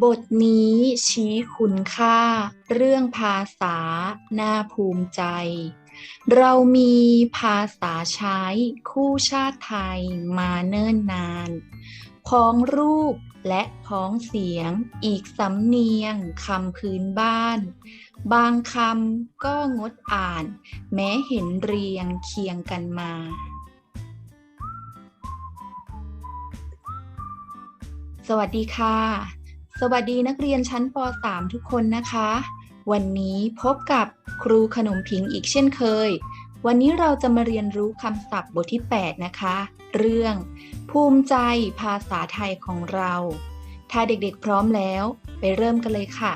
บทนี้ชี้คุณค่า เรื่องภาษา น่าภูมิใจ เรามีภาษาใช้คู่ชาติไทยมาเนิ่นนาน พ้องรูปและพ้องเสียงอีกสำเนียงคำพื้นบ้าน บางคำก็งดอ่าน แม้เห็นเรียงเคียงกันมาสวัสดีค่ะ สวัสดีนักเรียนชั้นป .3 ทุกคนนะคะ วันนี้พบกับครูขนมผิงอีกเช่นเคย วันนี้เราจะมาเรียนรู้คำศัพท์บทที่ 8 นะคะ เรื่อง ภูมิใจภาษาไทยของเรา ถ้าเด็กๆพร้อมแล้ว ไปเริ่มกันเลยค่ะ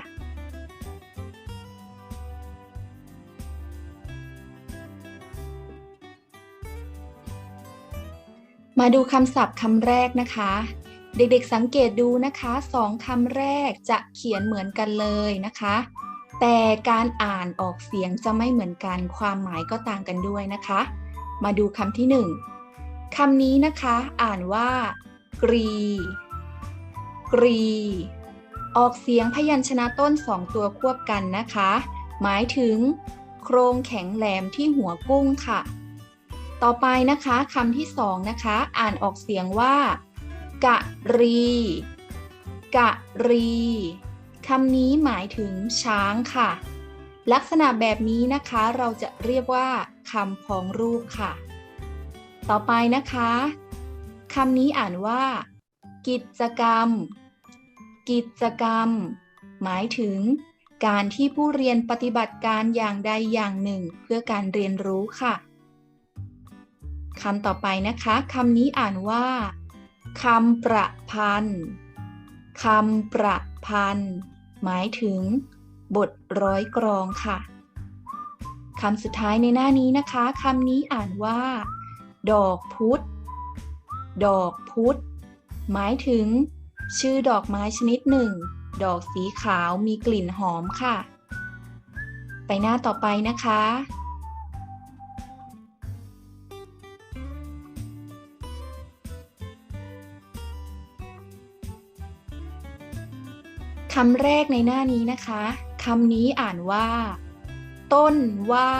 มาดูคำศัพท์คำแรกนะคะ เด็กๆสังเกตดูนะคะสองคำแรกจะเขียนเหมือนกันเลยนะคะ แต่การอ่านออกเสียงจะไม่เหมือนกัน ความหมายก็ต่างกันด้วยนะคะ มาดูคำที่หนึ่งคำนี้นะคะอ่านว่า กรี กรี ออกเสียงพยัญชนะต้นสองตัวควบกันนะคะ หมายถึง โครงแข็งแหลมที่หัวกุ้งค่ะ ต่อไปนะคะคำที่สองนะคะ อ่านออกเสียงว่า กะรี กะรีคำนี้หมายถึงช้างค่ะ ลักษณะแบบนี้นะคะเราจะเรียกว่าคำพ้องรูปค่ะ ต่อไปนะคะคำนี้อ่านว่า กิจกรรม กิจกรรม หมายถึง การที่ผู้เรียนปฏิบัติการอย่างใดอย่างหนึ่ง เพื่อการเรียนรู้ค่ะคำต่อไปนะคะคำนี้อ่านว่า คำประพันธ์คำประพันธ์หมายถึง บทร้อยกรองค่ะคำสุดท้ายในหน้านี้นะคะคำนี้อ่านว่า ดอกพุธดอกพุธหมายถึง ชื่อดอกไม้ชนิดหนึ่ง ดอกสีขาวมีกลิ่นหอมค่ะ ไปหน้าต่อไปนะคะ คำแรกในหน้านี้นะคะคำนี้อ่านว่า ต้นว่า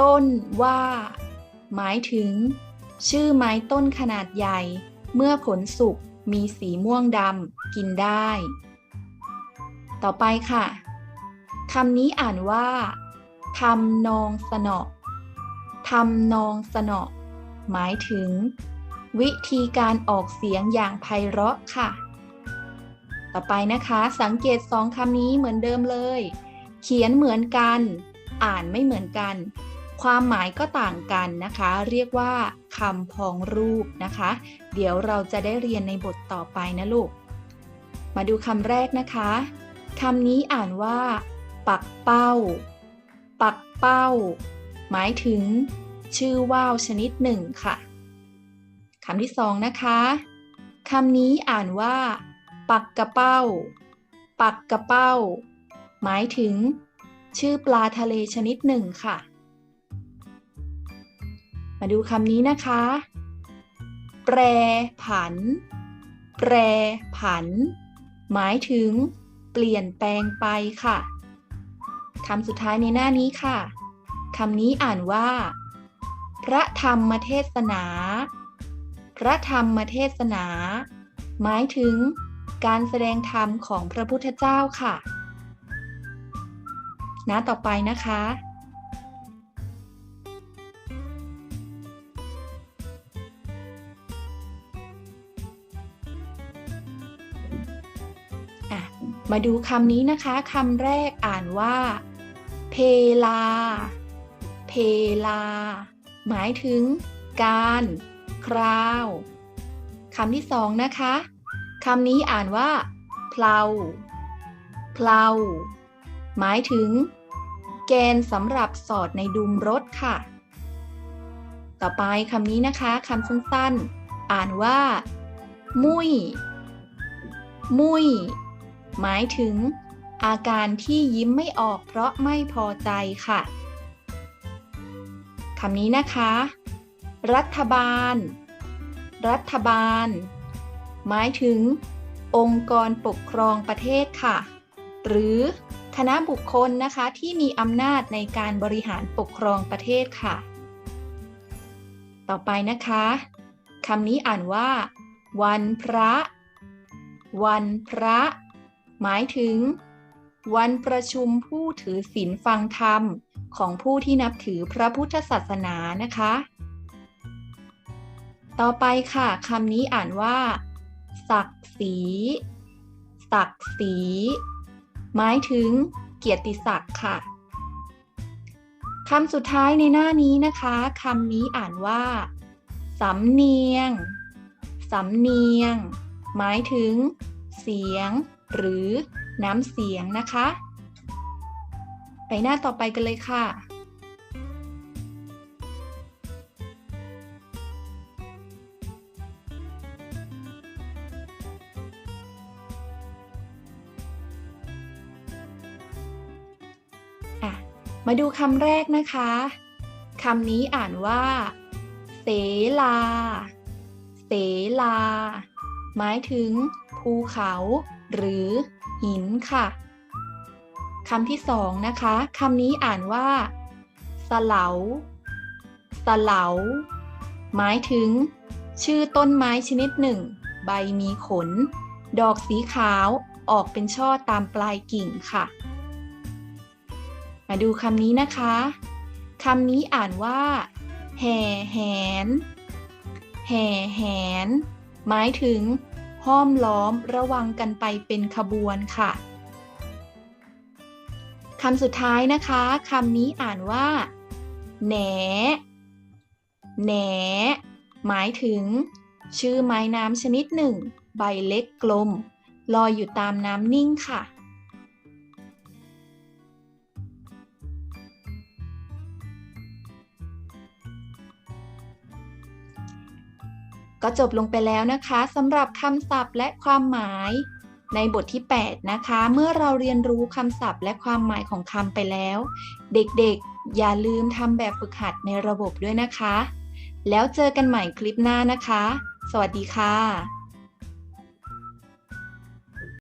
ต้นว่า หมายถึง ชื่อไม้ต้นขนาดใหญ่ เมื่อผลสุกมีสีม่วงดำกินได้ ต่อไปค่ะคำนี้อ่านว่าทำนองสนอทำนองสนอหมายถึง วิธีการออกเสียงอย่างไพเราะค่ะ ต่อไปนะคะ สังเกตสองคำนี้เหมือนเดิมเลย เขียนเหมือนกัน อ่านไม่เหมือนกัน ความหมายก็ต่างกันนะคะ เรียกว่าคำพ้องรูปนะคะ เดี๋ยวเราจะได้เรียนในบทต่อไปนะลูก มาดูคำแรกนะคะคำนี้อ่านว่า ปักเป้า ปักเป้า หมายถึง ชื่อว่าวชนิดหนึ่งค่ะคำที่สองนะคะคำนี้อ่านว่า ปักกระเป้า ปักกระเป้า หมายถึง ชื่อปลาทะเลชนิดหนึ่งค่ะ มาดูคำนี้นะคะ แปรผัน แปรผัน หมายถึง เปลี่ยนแปลงไปค่ะคำสุดท้ายในหน้านี้ค่ะคำนี้อ่านว่า พระธรรมเทศนา พระธรรมเทศนา หมายถึง การแสดงธรรมของพระพุทธเจ้าค่ะ หน้าต่อไปนะคะ มาดูคำนี้นะคะคำแรกอ่านว่า เพลา เพลา หมายถึงการ คราวคำที่สองนะคะ คำนี้อ่านว่าเพลาเพลาหมายถึง แกนสำหรับสอดในดุมรถค่ะ ต่อไปคำนี้นะคะคำสั้นๆ อ่านว่า มุยมุยหมายถึง อาการที่ยิ้มไม่ออกเพราะไม่พอใจค่ะคำนี้นะคะ รัฐบาล รัฐบาล หมายถึง องค์กรปกครองประเทศค่ะ หรือคณะบุคคลนะคะที่มีอำนาจในการบริหารปกครองประเทศค่ะ ต่อไปนะคะคำนี้อ่านว่า วันพระ วันพระ หมายถึง วันประชุมผู้ถือศีลฟังธรรมของผู้ที่นับถือพระพุทธศาสนานะคะ ต่อไปค่ะคำนี้อ่านว่า ศักดิ์ศรีศักดิ์ศรีหมายถึงเกียรติศักดิ์ค่ะคำสุดท้ายในหน้านี้นะคะคำนี้อ่านว่าสำเนียงสำเนียง หมายถึง เสียง หรือน้ำเสียงนะคะ ไปหน้าต่อไปกันเลยค่ะ มาดูคำแรกนะคะคำนี้อ่านว่า เสลา เสลา หมายถึง ภูเขา หรือ หินค่ะคำที่สองนะคะคำนี้อ่านว่า สลาสลาหมายถึง ชื่อต้นไม้ชนิดหนึ่ง ใบมีขน ดอกสีขาวออกเป็นช่อตามปลายกิ่งค่ะ มาดูคำนี้นะคะคำนี้อ่านว่า แห่แหน แห่แหน หมายถึง ห้อมล้อมระวังกันไปเป็นขบวนค่ะคำสุดท้ายนะคะคำนี้อ่านว่า แหน แหน หมายถึง ชื่อไม้น้ำชนิดหนึ่ง ใบเล็กกลม ลอยอยู่ตามน้ำนิ่งค่ะ ก็จบลงไปแล้วนะคะสำหรับคำศัพท์และความหมาย ในบทที่ 8 นะคะ เมื่อเราเรียนรู้คำศัพท์และความหมายของคำไปแล้ว เด็กๆ อย่าลืมทำแบบฝึกหัดในระบบด้วยนะคะ แล้วเจอกันใหม่คลิปหน้านะคะ สวัสดีค่ะ